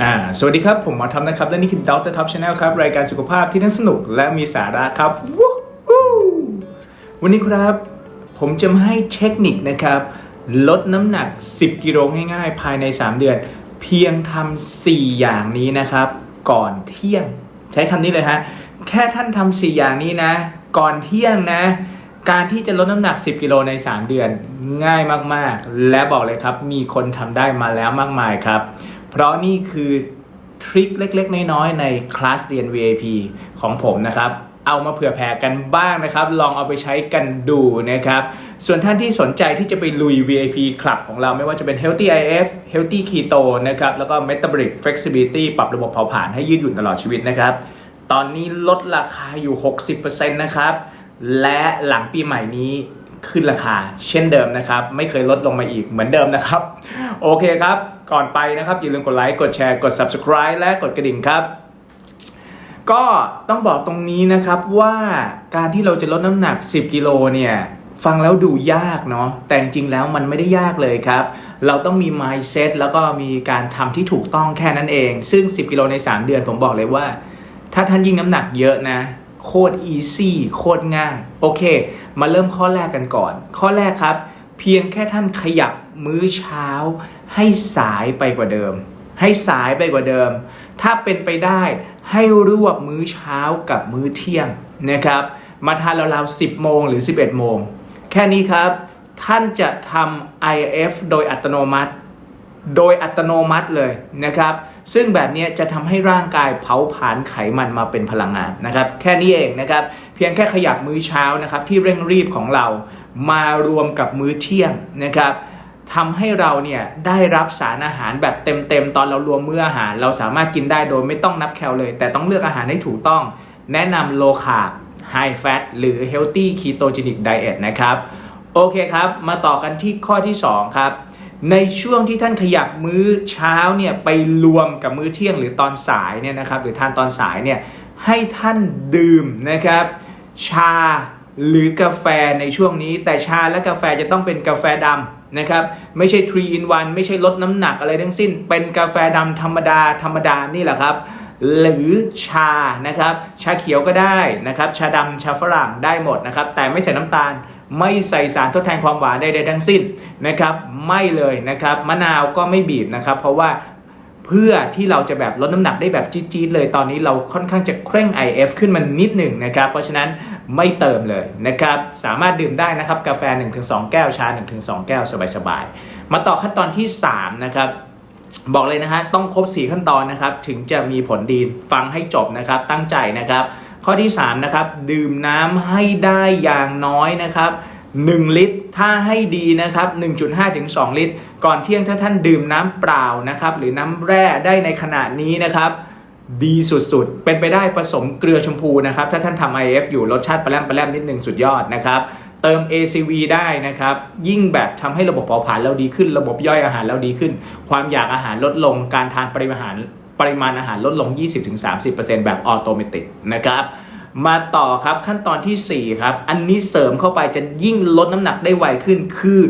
อ่าสวัสดีครับ ผมหมอทอมนะครับ และนี่คือ Dr. Top Channel ครับ รายการสุขภาพที่ทั้งสนุกและมีสาระครับวู้ฮู้วันนี้ครับ ผมจะมาให้เทคนิคนะครับ ลดน้ำหนัก 10 กิโลง่ายๆ ภายใน 3 เดือน เพียงทำ4อย่างนี้นะครับ ก่อนเที่ยง ใช้คำนี้เลยฮะ แค่ท่านทำ4อย่างนี้นะ ก่อนเที่ยงนะ การที่จะลดน้ำหนัก 10 กิโลใน 3 เดือน ง่ายมากๆ และบอกเลยครับ มีคนทำได้มาแล้วมากมายครับ เพราะนี่คือทริคเล็กๆ น้อยๆ ในคลาสเรียน VIP ของผมนะครับ เอามาเผื่อแผ่กันบ้างนะครับ ลองเอาไปใช้กันดูนะครับ ส่วนท่านที่สนใจที่จะไปลุย VIP คลับของเราไม่ว่าจะเป็น Healthy IF Healthy Keto นะครับ แล้วก็ Metabolic Flexibility ปรับระบบเผาผลาญให้ยืดหยุ่นตลอดชีวิตนะครับ ตอนนี้ลดราคาอยู่ 60%นะครับ และหลังปีใหม่นี้ขึ้นราคาเช่นเดิมนะครับ ไม่เคยลดลงมาอีกเหมือนเดิมนะครับ โอเคครับ ก่อนไปนะครับ อย่าลืมกดไลค์กดแชร์กด Subscribe และกดกระดิ่งครับ ก็ต้องบอกตรงนี้นะครับว่าการที่เราจะลดน้ำหนัก 10 กิโลเนี่ยฟังแล้วดูยากเนาะแต่จริงแล้วมันไม่ได้ยากเลยครับ เราต้องมี mindset แล้วก็มีการทำที่ถูกต้องแค่นั้นเอง ซึ่ง 10 กิโลใน 3 เดือนผมบอกเลยว่า ถ้าท่านยิ่งน้ำหนักเยอะนะ โคตร easy โคตรง่าย โอเค มาเริ่มข้อแรกกันก่อน ข้อแรกครับ เพียงแค่ท่านขยับมื้อเช้า ให้สายไปกว่าเดิม ให้สายไปกว่าเดิม ถ้าเป็นไปได้ให้รวบมื้อเช้ากับมื้อเที่ยงนะครับมาทานราวๆ10 โมงหรือ 11 โมง แค่นี้ครับ ท่านจะทำ IF โดยอัตโนมัติ โดยอัตโนมัติเลยนะครับ ซึ่งแบบนี้จะทำให้ร่างกายเผาผลาญไขมันมาเป็นพลังงานนะครับ แค่นี้เองนะครับ เพียงแค่ขยับมื้อเช้านะครับ ที่เร่งรีบของเรามารวมกับมื้อเที่ยงนะครับ ทำให้เราเนี่ยได้รับสารอาหารแบบเต็มๆ ตอนเรารวมมื้ออาหาร เราสามารถกินได้โดยไม่ต้องนับแคลเลย แต่ต้องเลือกอาหารให้ถูกต้อง แนะนำ low carb high fat หรือ healthy ketogenic diet นะครับ โอเคครับ มาต่อกันที่ข้อที่ 2 ครับ ในช่วงที่ท่านขยับมื้อเช้าเนี่ยไปรวมกับมื้อเที่ยงหรือตอนสายเนี่ยนะครับหรือทานตอนสายเนี่ยให้ท่านดื่มนะครับ ชาหรือกาแฟในช่วงนี้ แต่ชาและกาแฟจะต้องเป็นกาแฟดำ นะครับไม่ใช่ 3 in 1 ไม่ใช่ลดน้ำหนักอะไรทั้งสิ้น เป็นกาแฟดำธรรมดาธรรมดานี่แหละครับ หรือชานะครับชาเขียวก็ได้นะครับชาดำชาฝรั่งได้หมดนะครับแต่ไม่ใส่น้ำตาลไม่ใส่สารทดแทนความหวานใดๆทั้งสิ้นนะครับ ไม่เลยนะครับ มะนาวก็ไม่บีบนะครับ เพราะว่า พื่อที่เราจะแบบลดน้ำหนักได้แบบจี๊ดๆเลยตอนนี้เราค่อนข้างจะเคร่ง IF ขึ้นมานิดหนึ่งนะครับ เพราะฉะนั้นไม่เติมเลยนะครับ สามารถดื่มได้นะครับ กาแฟ 1-2 แก้วชา 1-2 แก้ว สบายๆ มาต่อขั้นตอนที่ 3 นะครับบอกเลยนะฮะต้องครบ 4 ขั้นตอนนะครับถึงจะมีผลดีฟังให้จบนะครับตั้งใจนะครับ ข้อที่ 3 นะครับ ดื่มน้ำให้ได้อย่างน้อยนะครับ 1 ลิตร ถ้าให้ดีนะครับ 1.5 ถึง 2 ลิตร ก่อนเที่ยงถ้าท่านดื่มน้ำเปล่านะครับ หรือน้ำแร่ได้ในขณะนี้นะครับ ดีสุดๆ เป็นไปได้ผสมเกลือชมพูนะครับ ถ้าท่านทำ IF อยู่รสชาติปลาแรมปลาแรมนิดหนึ่งสุดยอดนะครับ เติม ACV ได้นะครับ ยิ่งแบบทำให้ระบบเผาผลาญเราดีขึ้น ระบบย่อยอาหารเราดีขึ้น ความอยากอาหารลดลง การทานปริมาณอาหารปริมาณอาหารลดลง 20-30%แบบออโตเมติกนะครับ มาต่อครับขั้นตอนทีสี่ 4 ครับ อันนี้เสริมเข้าไปจะยิ่งลดน้ำหนักได้ไวขึ้น คือ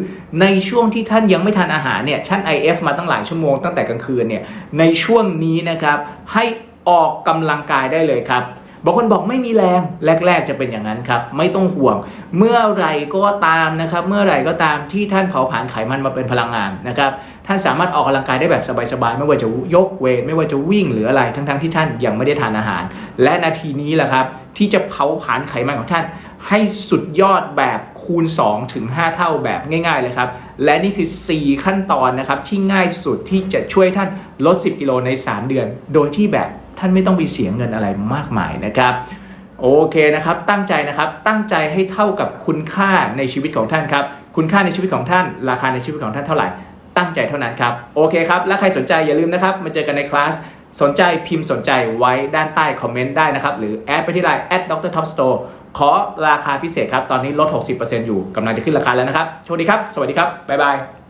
ในช่วงที่ท่านยังไม่ทานอาหารเนี่ยท่าน IF มาตั้งหลายชั่วโมงตั้งแต่กลางคืนเนี่ยในช่วงนี้นะครับให้ออกกำลังกายได้เลยครับ บางคนบอกไม่มีแรงแรก ๆ จะเป็นอย่างนั้นครับ ไม่ต้องห่วง เมื่อไหรก็ตามนะครับ เมื่อไหรก็ตามที่ท่านเผาผลาญไขมันมาเป็นพลังงานนะครับท่านสามารถออกกำลังกายได้แบบสบายๆไม่ว่าจะยกเวทไม่ว่าจะวิ่งหรืออะไรทั้งๆที่ท่านยังไม่ได้ทานอาหาร และนาทีนี้แหละครับ ที่จะเผาผลาญไขมันของท่าน ให้สุดยอดแบบคูณ 2 ถึง 5 เท่าแบบง่าย ๆ เลยครับ และนี่คือ 4 ขั้นตอนนะครับที่ง่ายสุดที่จะช่วยท่านลด 10 กิโลใน 3 เดือน โดยที่แบบ ท่านไม่ต้องไปเสียเงินอะไรมากมายนะครับโอเคนะครับ ตั้งใจนะครับ ตั้งใจให้เท่ากับคุณค่าในชีวิตของท่านครับ คุณค่าในชีวิตของท่าน ราคาในชีวิตของท่านเท่าไหร่ ตั้งใจเท่านั้นครับ โอเคครับ และใครสนใจอย่าลืมนะครับ มาเจอกันในคลาส สนใจพิมพ์สนใจไว้ด้านใต้คอมเมนต์ได้นะครับ หรือแอดไปที่ไลน์ at dr top store ขอราคาพิเศษครับ ตอนนี้ลด 60%อยู่ กำลังจะขึ้นราคาแล้วนะครับ โชคดีครับ สวัสดีครับ บ๊ายบาย